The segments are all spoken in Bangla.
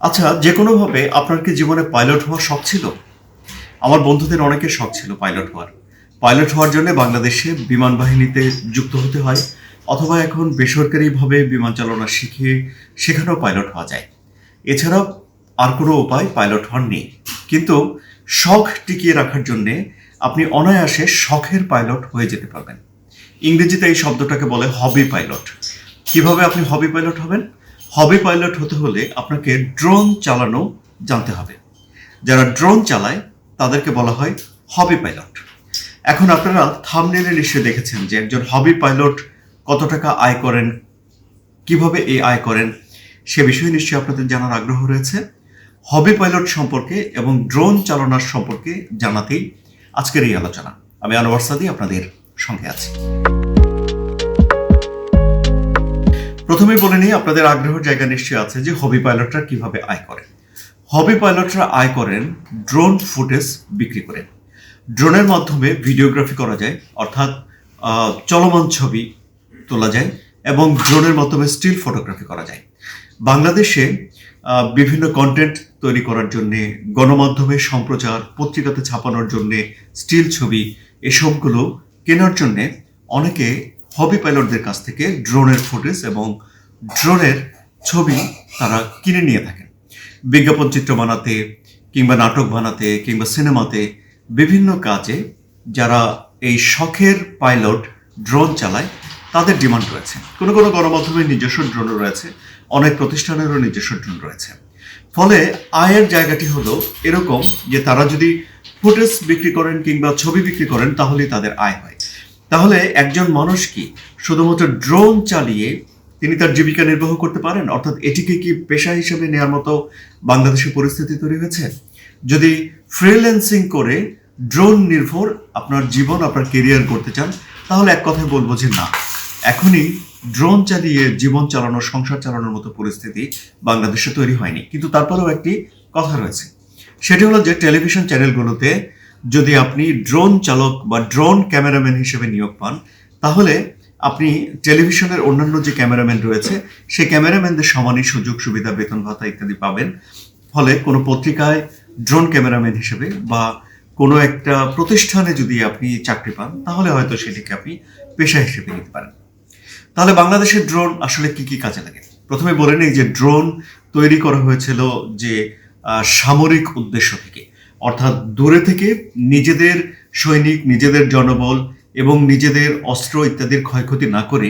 আচ্ছা যে কোনোভাবে আপনার কি জীবনে পাইলট হওয়ার শখ ছিল? আমার বন্ধুদের অনেকের শখ ছিল পাইলট হওয়ার। পাইলট হওয়ার জন্য বাংলাদেশে বিমান বাহিনীতে যুক্ত হতে হয়, অথবা এখন বেসরকারিভাবে বিমান চালনা শিখে সেখানেও পাইলট হওয়া যায়। এছাড়াও আর কোনো উপায় পাইলট হওয়ার নেই। কিন্তু শখ টিকিয়ে রাখার জন্যে আপনি অনায়াসে শখের পাইলট হয়ে যেতে পারবেন। ইংরেজিতে এই শব্দটাকে বলে হবি পাইলট। কীভাবে আপনি হবি পাইলট হবেন? হবি পাইলট হতে হলে আপনাকে ড্রোন চালানো জানতে হবে। যারা ড্রোন চালায়, তাদেরকে বলা হয় হবি পাইলট এখন আপনারা থামনেলে নিশ্চয়ই দেখেছেন যে একজন হবি পাইলট কত টাকা আয় করেন, কীভাবে এই আয় করেন, সে বিষয়ে নিশ্চয়ই আপনাদের জানার আগ্রহ রয়েছে। হবি পাইলট সম্পর্কে এবং ড্রোন চালনার সম্পর্কে জানাতেই আজকের এই আলোচনা। আমি আনোয়ার সাদি, আপনাদের সঙ্গে আছি। প্রথমেই বলে নিই, আপনাদের আগ্রহের জায়গা নিশ্চয়ই আছে যে হবি পাইলটরা কীভাবে আয় করেন। হবি পাইলটরা আয় করেন ড্রোন ফুটেজ বিক্রি করে। ড্রোনের মাধ্যমে ভিডিওগ্রাফি করা যায়, অর্থাৎ চলমান ছবি তোলা যায় এবং ড্রোনের মাধ্যমে স্টিল ফটোগ্রাফি করা যায়। বাংলাদেশে বিভিন্ন কন্টেন্ট তৈরি করার জন্যে, গণমাধ্যমে সম্প্রচার, পত্রিকাতে ছাপানোর জন্যে স্টিল ছবি, এসবগুলো কেনার জন্যে অনেকে হবি পাইলটদের কাছ থেকে ড্রোনের ফুটেজ এবং ড্রোনের ছবি তারা কিনে নিয়ে থাকেন। বিজ্ঞাপন চিত্র বানাতে কিংবা নাটক বানাতে কিংবা সিনেমাতে বিভিন্ন কাজে যারা এই শখের পাইলট ড্রোন চালায়, তাদের ডিমান্ড রয়েছে। কোনো কোনো গণমাধ্যমের নিজস্ব ড্রোন রয়েছে, অনেক প্রতিষ্ঠানেরও নিজস্ব ড্রোন রয়েছে। ফলে আয়ের জায়গাটি হলো এরকম যে তারা যদি ফুটেজ বিক্রি করেন কিংবা ছবি বিক্রি করেন, তাহলেই তাদের আয় হয়। তাহলে একজন মানুষ কি শুধুমাত্র ড্রোন চালিয়ে তিনি তার জীবিকা নির্বাহ করতে পারেন? অর্থাৎ এটিকে কি পেশা হিসেবে নেওয়ার মতো বাংলাদেশের পরিস্থিতি তৈরি হয়েছে? যদি ফ্রিল্যান্সিং করে ড্রোন নির্ভর আপনার জীবন, আপনার কেরিয়ার করতে চান, তাহলে এক কথায় বলব যে না। এখনই ড্রোন চালিয়ে জীবন চালানো, সংসার চালানোর মতো পরিস্থিতি বাংলাদেশে তৈরি হয়নি। কিন্তু তারপরেও একটি কথা রয়েছে। সেটি হলো যে টেলিভিশন চ্যানেলগুলোতে যদি আপনি ড্রোন চালক বা ড্রোন ক্যামেরাম্যান হিসেবে নিয়োগ পান, তাহলে আপনি টেলিভিশনের অন্যান্য যে ক্যামেরাম্যান রয়েছে, সেই ক্যামেরাম্যানদের সমানই সুযোগ, সুবিধা, বেতন ভাতা ইত্যাদি পাবেন। ফলে কোনো পত্রিকায় ড্রোন ক্যামেরাম্যান হিসেবে বা কোনো একটা প্রতিষ্ঠানে যদি আপনি চাকরি পান, তাহলে হয়তো সেটিকে আপনি পেশা হিসেবে নিতে পারেন। তাহলে বাংলাদেশের ড্রোন আসলে কি কি কাজে লাগে? প্রথমে বলে নেই যে ড্রোন তৈরি করা হয়েছিল যে সামরিক উদ্দেশ্য থেকে। অর্থাৎ দূরে থেকে নিজেদের সৈনিক, নিজেদের জনবল এবং নিজেদের অস্ত্র ইত্যাদির ক্ষয়ক্ষতি না করে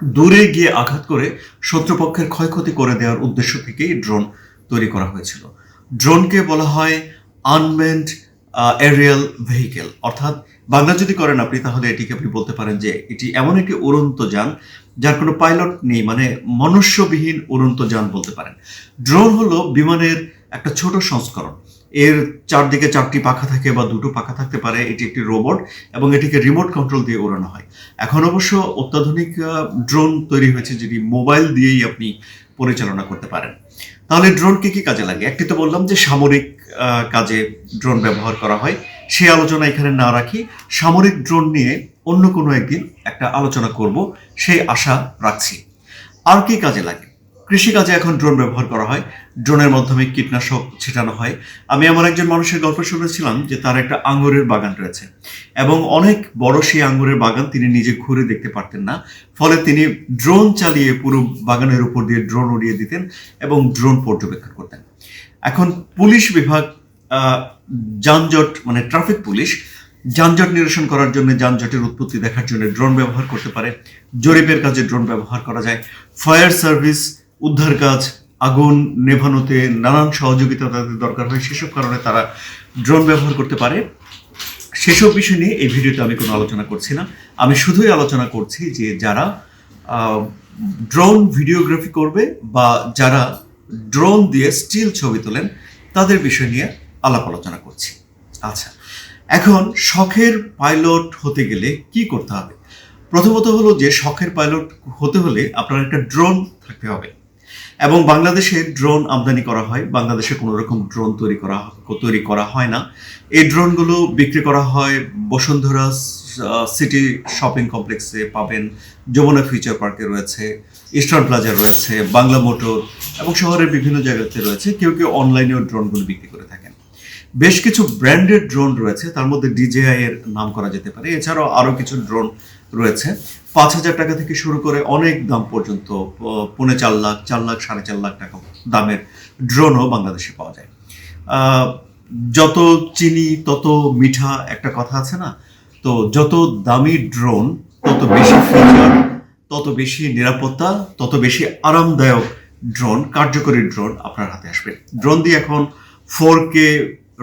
দূরে গিয়ে আঘাত করে শত্রুপক্ষের ক্ষয়ক্ষতি করে দেওয়ার উদ্দেশ্য থেকেই ড্রোন তৈরি করা হয়েছিল। ড্রোনকে বলা হয় আনমেন্ড এরিয়াল ভেহিকেল। অর্থাৎ বাংলা যদি করেন আপনি, তাহলে এটিকে আপনি বলতে পারেন যে এটি এমন একটি উড়ন্ত যান যার কোনো পাইলট নেই মানে মনুষ্যবিহীন উড়ন্ত যান বলতে পারেন। ড্রোন হলো বিমানের একটা ছোট সংস্করণ। এর চারদিকে চারটি পাখা থাকে বা দুটো পাখা থাকতে পারে, এটি একটি রোবট এবং এটিকে রিমোট কন্ট্রোল দিয়ে ওড়ানো হয়। এখন অবশ্য অত্যাধুনিক ড্রোন তৈরি হয়েছে যেটি মোবাইল দিয়েই আপনি পরিচালনা করতে পারেন। তাহলে ড্রোন কি কি কাজে লাগে? একটি তো বললাম যে সামরিক কাজে ড্রোন ব্যবহার করা হয়। সেই আলোচনা এখানে না রাখি। সামরিক ড্রোন নিয়ে অন্য কোনো একদিন একটা আলোচনা করব, সেই আশা রাখছি। আর কি কাজে লাগে? কৃষিকাজে এখন ড্রোন ব্যবহার করা হয়। ড্রোনের মাধ্যমে কীটনাশক ছিটানো হয়। আমি আমার একজন মানুষের গল্প শুনেছিলাম যে তার একটা আঙ্গুরের বাগান রয়েছে এবং অনেক বড় সেই আঙ্গুরের বাগান তিনি নিজে ঘুরে দেখতে পারতেন না। ফলে তিনি ড্রোন চালিয়ে পুরো বাগানের উপর দিয়ে ড্রোন উড়িয়ে দিতেন এবং ড্রোন পর্যবেক্ষণ করতেন। এখন পুলিশ বিভাগ যানজট মানে ট্রাফিক পুলিশ যানজট নিরসন করার জন্য যানজটের উৎপত্তি দেখার জন্য ড্রোন ব্যবহার করতে পারে। জরিপের কাজে ড্রোন ব্যবহার করা যায়। ফায়ার সার্ভিস উদ্ধার কাজ আগুন নেভানোতে নানান সহযোগিতা তাদের দরকার হয়, সেসব কারণে তারা ড্রোন ব্যবহার করতে পারে। সেসব বিষয় নিয়ে এই ভিডিওতে আমি কোনো আলোচনা করছি না। আমি শুধুই আলোচনা করছি যে যারা ড্রোন ভিডিওগ্রাফি করবে বা যারা ড্রোন দিয়ে স্টিল ছবি তোলেন, তাদের বিষয় নিয়ে আলাপ আলোচনা করছি। আচ্ছা এখন শখের পাইলট হতে গেলে কি করতে হবে? প্রথমত হলো যে শখের পাইলট হতে হলে আপনার একটা ড্রোন থাকতে হবে। এবং বাংলাদেশে ড্রোন আমদানি করা হয়। বাংলাদেশে কোনো রকম ড্রোন তৈরি করা তৈরি করা হয় না। এই ড্রোনগুলো বিক্রি করা হয় বসুন্ধরা সিটি শপিং কমপ্লেক্সে পাবেন। যমুনা ফিউচার পার্কে রয়েছে ইস্টার্ন প্লাজা রয়েছে, বাংলা মোটর এবং শহরের বিভিন্ন জায়গাতে রয়েছে। কেউ কেউ অনলাইনেও ড্রোনগুলো বিক্রি করে থাকেন। বেশ কিছু ব্র্যান্ডেড ড্রোন রয়েছে, তার মধ্যে ডিজেআই এর নাম করা যেতে পারে। এছাড়াও আরও কিছু ড্রোন রয়েছে। পাঁচ হাজার টাকা থেকে শুরু করে অনেক দাম পর্যন্ত পৌনে চার লাখ চার লাখ, সাড়ে চার লাখ টাকা দামের ড্রোনও বাংলাদেশে পাওয়া যায়। যত চিনি, তত মিঠা একটা কথা আছে না? তো যত দামি ড্রোন তত বেশি ফিচার তত বেশি নিরাপত্তা, তত বেশি আরামদায়ক ড্রোন কার্যকরী ড্রোন আপনার হাতে আসবে। ড্রোন দিয়ে এখন ফোর কে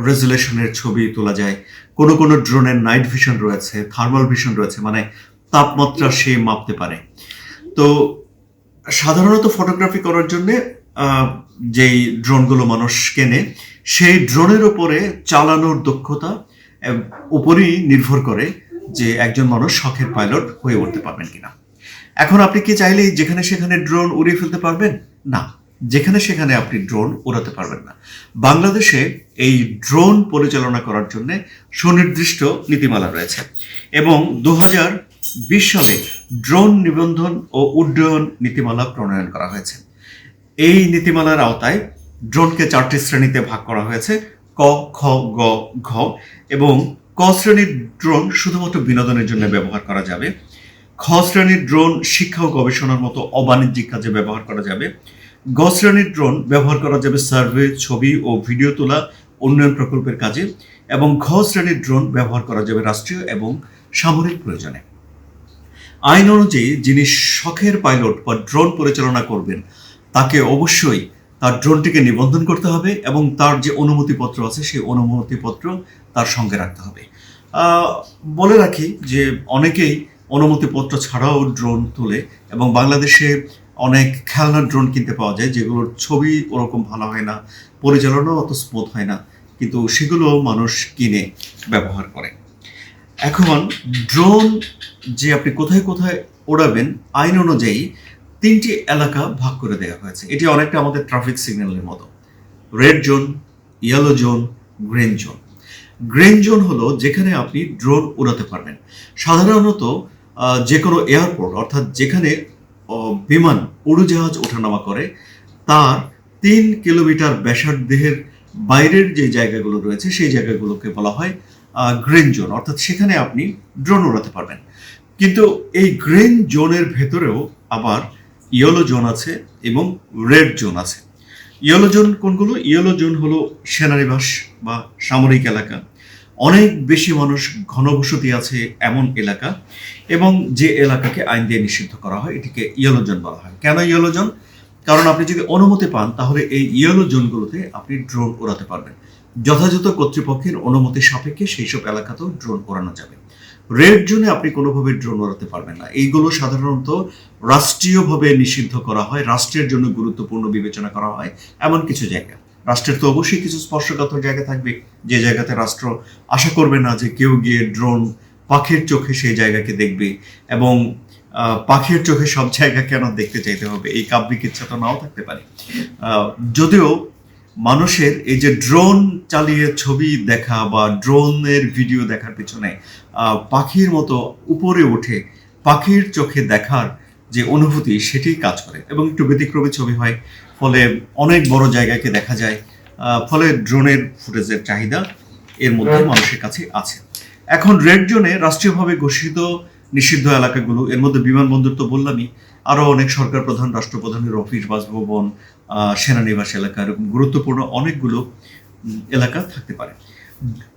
রেজুলেশনের ছবি তোলা যায়। কোনো কোনো ড্রোনের নাইট ভিশন রয়েছে থার্মাল ভিশন রয়েছে মানে তাপমাত্রা সে মাপতে পারে। তো সাধারণত ফটোগ্রাফি করার জন্য যেই ড্রোনগুলো মানুষ কেনে, সেই ড্রোনের উপরে চালানোর দক্ষতা উপরই নির্ভর করে যে একজন মানুষ শখের পাইলট হয়ে উঠতে পারবেন কিনা। এখন আপনি কি চাইলেই যেখানে সেখানে ড্রোন উড়িয়ে ফেলতে পারবেন? না, যেখানে সেখানে আপনি ড্রোন উড়াতে পারবেন না। বাংলাদেশে এই ড্রোন পরিচালনা করার জন্য সুনির্দিষ্ট নীতিমালা রয়েছে এবং দু হাজার বিশ ড্রোন নিবন্ধন ও উড্ডয়ন নীতিমালা প্রণয়ন করা হয়েছে। এই নীতিমালার আওতায় ড্রোনকে চারটি শ্রেণীতে ভাগ করা হয়েছে, ক, খ, গ, ঘ এবং ক শ্রেণির ড্রোন শুধুমাত্র বিনোদনের জন্য ব্যবহার করা যাবে। খ শ্রেণির ড্রোন শিক্ষা ও গবেষণার মতো অবাণিজ্যিক কাজে ব্যবহার করা যাবে। গ শ্রেণির ড্রোন ব্যবহার করা যাবে সার্ভে, ছবি ও ভিডিও তোলা, উন্নয়ন প্রকল্পের কাজে এবং ঘ শ্রেণির ড্রোন ব্যবহার করা যাবে রাষ্ট্রীয় এবং সামরিক প্রয়োজনে। আইন অনুযায়ী যিনি শখের পাইলট বা ড্রোন পরিচালনা করবেন, তাকে অবশ্যই তার ড্রোনটিকে নিবন্ধন করতে হবে এবং তার যে অনুমতিপত্র আছে সেই অনুমতিপত্র তার সঙ্গে রাখতে হবে। বলে রাখি যে অনেকেই অনুমতিপত্র ছাড়াও ড্রোন তোলে এবং বাংলাদেশে অনেক খেলনার ড্রোন কিনতে পাওয়া যায়, যেগুলোর ছবি ওরকম ভালো হয় না, পরিচালনাও অত স্মুথ হয় না, কিন্তু সেগুলো মানুষ কিনে, ব্যবহার করে। এখন ড্রোন যে আপনি কোথায় কোথায় ওড়াবেন, আইন অনুযায়ী তিনটি এলাকা ভাগ করে দেওয়া হয়েছে। এটি অনেকটা আমাদের ট্রাফিক সিগন্যালের মতো। Red zone yellow zone green zone green zone হলো যেখানে আপনি ড্রোন উড়াতে পারবেন। সাধারণত যে কোনো এয়ারপোর্ট অর্থাৎ যেখানে বিমান উড়োজাহাজ ওঠানামা করে, তার তিন কিলোমিটার ব্যাসার্ধের বাইরের যে জায়গাগুলো রয়েছে, সেই জায়গাগুলোকে বলা হয় গ্রিন জোন, অর্থাৎ সেখানে আপনি ড্রোন উড়াতে পারবেন। কিন্তু এই গ্রিন জোনের ভেতরেও আবার ইয়েলো জোন আছে এবং রেড জোন আছে। ইয়েলো জোন কোনগুলো? ইয়েলো জোন হলো সেনানিবাস বা সামরিক এলাকা। অনেক বেশি মানুষ ঘনবসতি আছে এমন এলাকা এবং যে এলাকাকে আইন দিয়ে নিষিদ্ধ করা হয়, এটিকে ইয়েলো জোন বলা হয়। কেন ইয়েলো জোন? কারণ আপনি যদি অনুমতি পান, তাহলে এই ইয়েলো জোনগুলোতে আপনি ড্রোন ওড়াতে পারবেন। যথাযথ কর্তৃপক্ষের অনুমতি সাপেক্ষে সেই সব এলাকাতেও ড্রোন ওড়ানো যাবে। রেড জোনে আপনি কোনোভাবে ড্রোন ওড়াতে পারবেন না। এইগুলো সাধারণত রাষ্ট্রীয়ভাবে নিষিদ্ধ করা হয়, রাষ্ট্রের জন্য গুরুত্বপূর্ণ বিবেচনা করা হয়, এমন কিছু জায়গা। রাষ্ট্রের তো অবশ্যই কিছু স্পর্শকাতর জায়গা থাকবে, যে জায়গাতে রাষ্ট্র আশা করবে না যে কেউ গিয়ে ড্রোন পাখির চোখে সেই জায়গাকে দেখবে এবং পাখির চোখে সব জায়গা কেন দেখতে চাইতে হবে? এই কাব্যিক ইচ্ছা তো নাও থাকতে পারে। যদিও মানুষের এই যে ড্রোন চালিয়ে ছবি দেখা বা ড্রোনের ভিডিও দেখার পিছনে পাখির মতো উপরে উঠে পাখির চোখে দেখার যে অনুভূতি সেটি কাজ করে এবং একটু ব্যতিক্রমী ছবি হয়। ফলে অনেক বড় জায়গাকে দেখা যায় আহ, ফলে ড্রোনের ফুটেজের চাহিদা এর মধ্যে মানুষের কাছে আছে। এখন রেড জোনে রাষ্ট্রীয়ভাবে ঘোষিত নিষিদ্ধ এলাকাগুলো এর মধ্যে বিমানবন্দর তো বললামই আরও অনেক সরকার প্রধান, রাষ্ট্রপ্রধানের অফিস বাসভবন সেনানিবাস এলাকা এরকম গুরুত্বপূর্ণ অনেকগুলো এলাকা থাকতে পারে।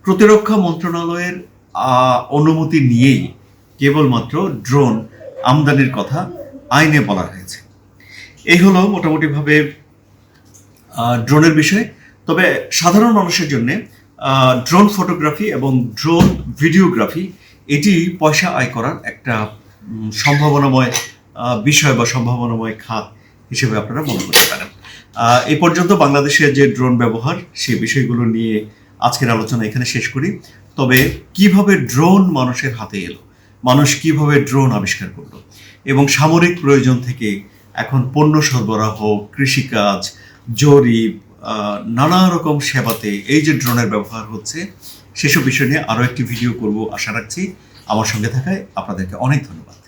প্রতিরক্ষা মন্ত্রণালয়ের অনুমতি নিয়েই কেবলমাত্র ড্রোন আমদানির কথা আইনে বলা হয়েছে। এই হলো মোটামুটিভাবে ড্রোনের বিষয়। তবে সাধারণ মানুষের জন্য ড্রোন ফটোগ্রাফি এবং ড্রোন ভিডিওগ্রাফি এটি পয়সা আয় করার একটা সম্ভাবনাময় বিষয় বা সম্ভাবনাময় খাত হিসেবে আপনারা মনে করতে পারেন। এ পর্যন্ত বাংলাদেশের যে ড্রোন ব্যবহার, সেই বিষয়গুলো নিয়ে আজকের আলোচনা এখানে শেষ করি। তবে কীভাবে ড্রোন মানুষের হাতে এলো? মানুষ কীভাবে ড্রোন আবিষ্কার করল? এবং সামরিক প্রয়োজন থেকে এখন পণ্য সরবরাহ, কৃষিকাজ, জরিপ নানা রকম সেবাতে এই যে ড্রোনের ব্যবহার হচ্ছে, সেসব বিষয় নিয়ে আরও একটি ভিডিও করব। আশা রাখছি আমার সঙ্গে থাকায় আপনাদেরকে অনেক ধন্যবাদ।